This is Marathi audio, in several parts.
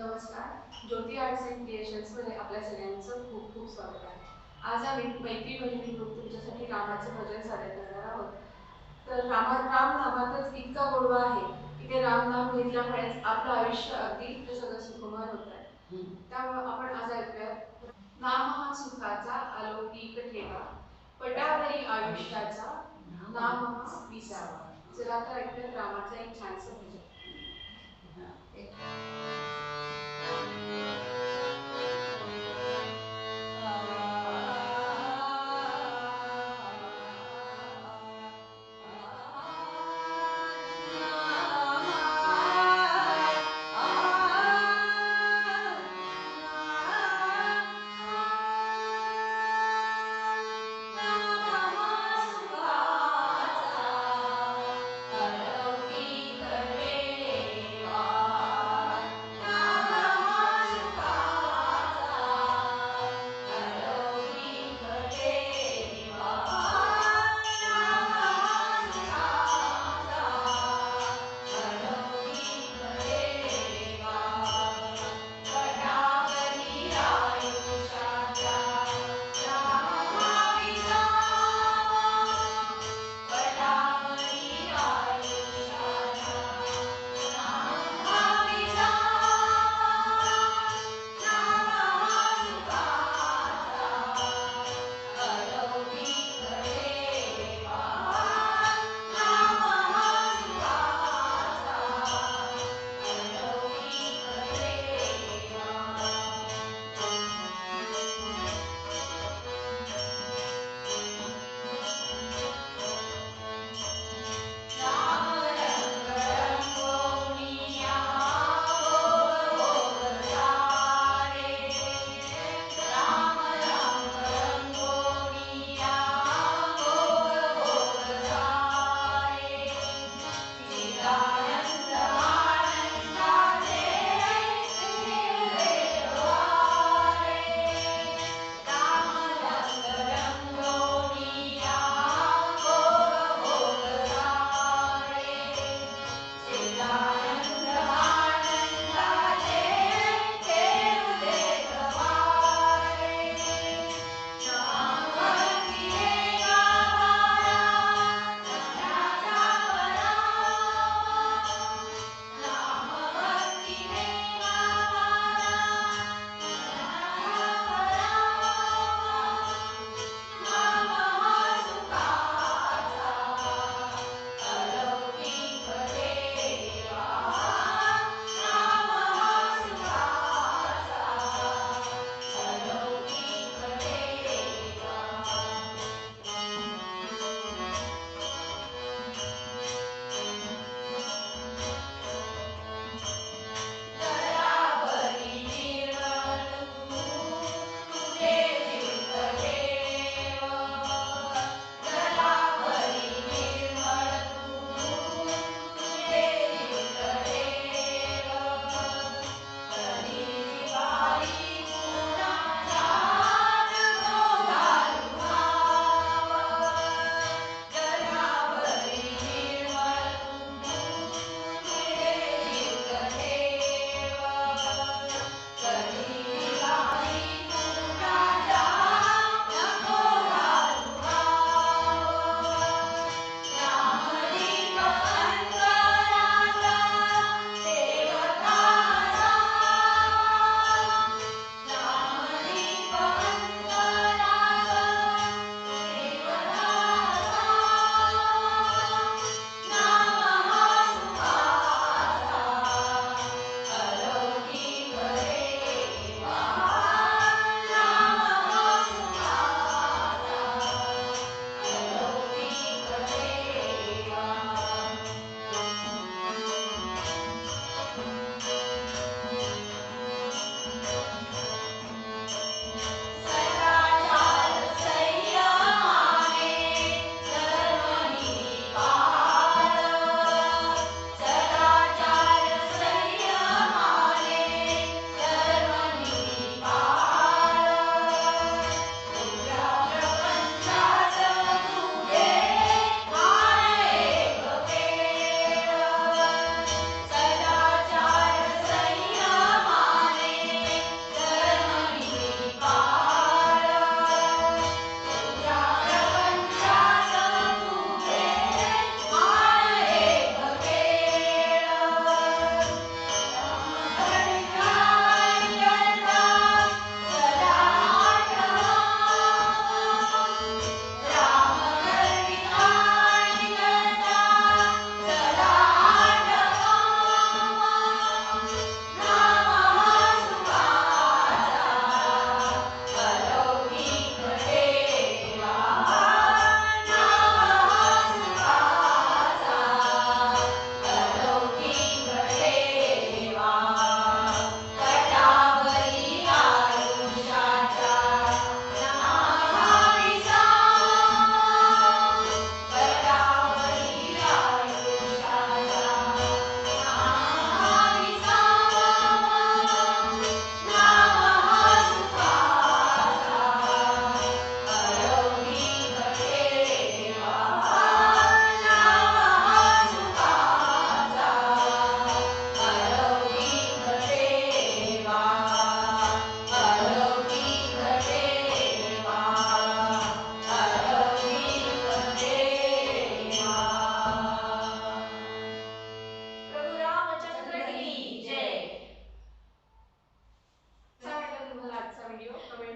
नमस्कार. ज्योती आर्ट्स अँड क्रिएशन्समध्ये आपल्या सगळ्यांचं खूप खूप स्वागत आहे. आज आम्ही मैत्री बहिणी ग्रुप तुमच्यासाठी रामाचं भजन सादर करणार आहोत. तर रामा राम नामातच इतका गोडवा आहे की ते राम नाम घेतल्यामुळेच आपलं आयुष्य अगदी सगळं सुखमय होत आहे. त्यामुळं आपण आज ऐकूया नाम हा सुखाचा अलौकिक ठेवा पटावरी आयुष्याचा नाम हा विसावा. चला तर ऐकूया रामाचं एक छानसं भजन.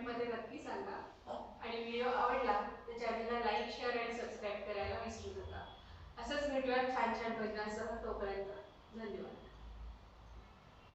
सांगा. आणि व्हिडिओ आवडला तर चॅनलला लाईक शेअर आणि सबस्क्राईब करायला विसरू नका. असंच भेटूया छान छान भजनासह तोपर्यंत. धन्यवाद.